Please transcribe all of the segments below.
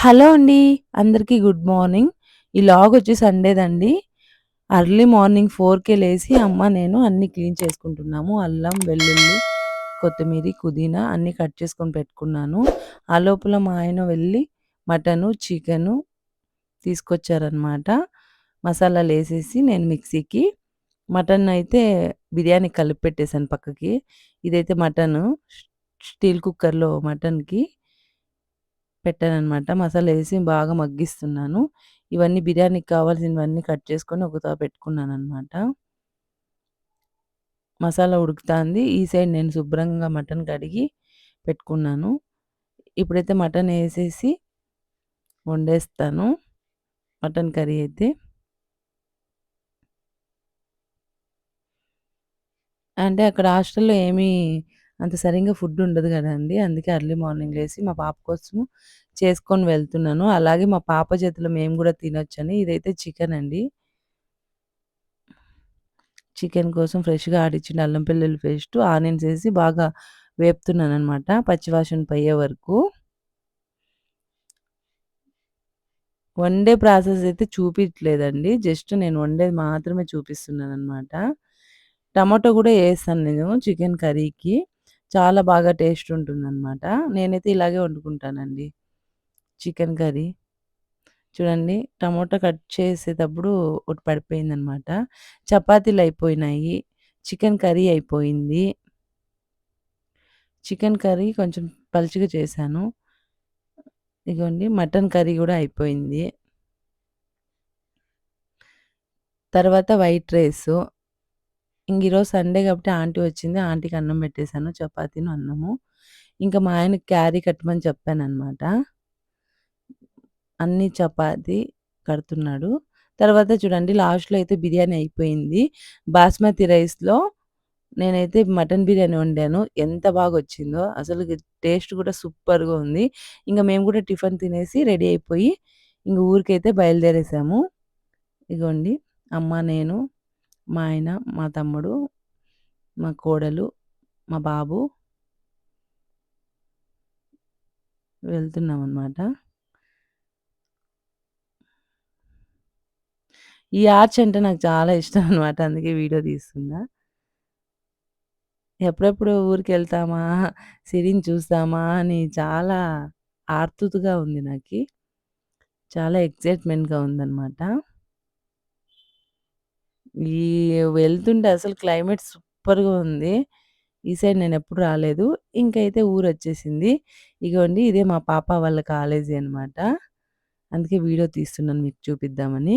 Hello అండి. అందరికీ good morning. ఈ లాగ్ వచ్చి సండేదండి. అర్లీ మార్నింగ్ 4:00కే లేసి అమ్మ, నేను అన్ని క్లీన్ చేసుకుంటున్నాము. అల్లం, వెల్లుల్లి, కొత్తిమీర పుదీనా అన్నీ కట్ చేసుకొని పెట్టుకున్నాను. ఆ లోపల మా ఆయన వెళ్ళి మటను, చికెను తీసుకొచ్చారనమాట. మసాలాలేసేసి నేను మిక్సీకి మటన్ అయితే బిర్యానీ కలిపి పెట్టేసాను పక్కకి. ఇదైతే మటను స్టీల్ కుక్కర్‌లో మటన్‌కి పెట్టానమాట మసాలా వేసి బాగా మగ్గిస్తున్నాను. ఇవన్నీ బిర్యానీకి కావాల్సినవన్నీ కట్ చేసుకొని ఒకతో పెట్టుకున్నాను అనమాట మసాలా ఉడుకుతాంది. ఈ సైడ్ నేను శుభ్రంగా మటన్ కడిగి పెట్టుకున్నాను. ఇప్పుడైతే మటన్ వేసేసి వండేస్తాను. మటన్ కర్రీ అయితే. అంటే అక్కడ హాస్టల్‌లో ఏమీ అంత సరిగ్గా ఫుడ్ ఉండదు కదండి అందుకే ఎర్లీ మార్నింగ్ లేసి మా పాప కోసం చేసుకొని వెళ్తున్నాను. అలాగే మా పాప చేతిలో మేము కూడా తినొచ్చని ఇదైతే చికెన్ అండి. చికెన్ కోసం ఫ్రెష్‌గా ఆడిచ్చిన అల్లం వెల్లుల్లి పేస్ట్ ఆనియన్స్ వేసి బాగా వేపుతున్నాను అనమాట పచ్చివాసన పోయే వరకు. వండే ప్రాసెస్ అయితే చూపించలేదండి జస్ట్ నేను వండేది మాత్రమే చూపిస్తున్నాను అనమాట టమాటో కూడా వేస్తాను నేను చికెన్ కర్రీకి. చాలా బాగా టేస్ట్ ఉంటుందనమాట. నేనైతే ఇలాగే వండుకుంటానండి. Chicken curry. చూడండి టమోటా కట్ చేసేటప్పుడు ఒకటి పడిపోయిందనమాట. చపాతీలయిపోయినాయి. చికెన్ కర్రీ అయిపోయింది. చికెన్ కర్రీ కొంచెం పలుచగా చేశాను. ఇదిగోండి మటన్ కర్రీ కూడా అయిపోయింది. తర్వాత వైట్ రైసు. ఇంక ఈరోజు సండే కాబట్టి ఆంటీ వచ్చింది. ఆంటీకి అన్నం పెట్టేసాను. చపాతీను, అన్నము. ఇంకా మా ఆయనకి క్యారీ కట్టమని చెప్పాను అనమాట అన్ని చపాతీ కడుతున్నాడు. తర్వాత చూడండి లాస్ట్‌లో అయితే బిర్యానీ అయిపోయింది. బాస్మతి రైస్‌లో నేనైతే మటన్ బిర్యానీ వండాను. ఎంత బాగా వచ్చిందో అసలు టేస్ట్ కూడా సూపర్‌గా ఉంది. ఇంకా మేము కూడా టిఫిన్ తినేసి రెడీ అయిపోయి ఇంక ఊరికైతే బయలుదేరేసాము. ఇగోండి అమ్మ, నేను, మా ఆయన, మా తమ్ముడు, మా కోడలు, మా బాబు వెళ్తున్నామనమాట. ఈ ఆర్చ్ అంటే నాకు చాలా ఇష్టం అనమాట. అందుకే వీడియో తీస్తున్నా. ఎప్పుడెప్పుడు ఊరికెళ్తామా, సిరిని చూస్తామా అని చాలా ఆర్తుతగా ఉంది నాకు చాలా ఎక్సైట్‌మెంట్‌గా ఉందన్నమాట ఈ వెళ్తుంటే అసలు క్లైమేట్ సూపర్‌గా ఉంది. ఈ సైడ్ నేనెప్పుడు రాలేదు. ఇంకైతే ఊరొచ్చేసింది. ఇగోండి ఇదే మా పాప వాళ్ళ కాలేజీ అనమాట. అందుకే వీడియో తీస్తున్నాను మీకు చూపిద్దామని.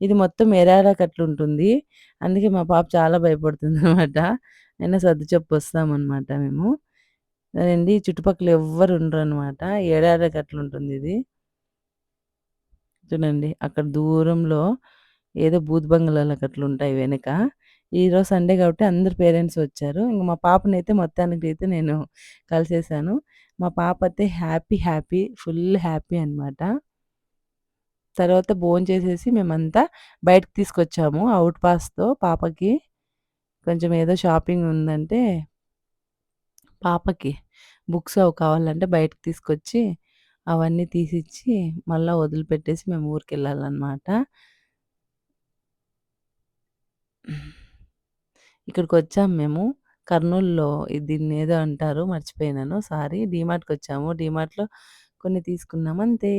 ఇది మొత్తం ఎరారకట్లుంటుంది. అందుకే మా పాప చాలా భయపడుతుందనమాట. అయినా సర్ది చెప్పొస్తామనమాట మేము. అదండి చుట్టుపక్కల ఎవ్వరు ఉండరనమాట. ఇది చూడండి అక్కడ దూరంలో ఏదో బూత్ బంగ్లాలకు అట్లుంటాయి వెనక. ఈరోజు సండే కాబట్టి అందరు పేరెంట్స్ వచ్చారు. ఇంకా మా పాపనైతే మొత్తానికి అయితే నేను కలిసేసాను. మా పాప అయితే హ్యాపీ, హ్యాపీ ఫుల్ హ్యాపీ అనమాట. తర్వాత భోంచేసేసి మేమంతా బయటకి తీసుకొచ్చాము అవుట్ పాస్‌తో పాపకి. కొంచెం ఏదో షాపింగ్ ఉందంటే పాపకి బుక్స్ అవి కావాలంటే బయటకి తీసుకొచ్చి అవన్నీ తీసిచ్చి మళ్ళీ వదిలిపెట్టేసి మేము ఊరికి వెళ్ళాలన్నమాట ఇక్కడికి వచ్చాము మేము. కర్నూల్‌లో దీన్నేదో అంటారు మర్చిపోయినాను. సారీ. డీమార్ట్‌కొచ్చాము. డీమార్ట్‌లో కొన్ని తీసుకున్నాం అంతే.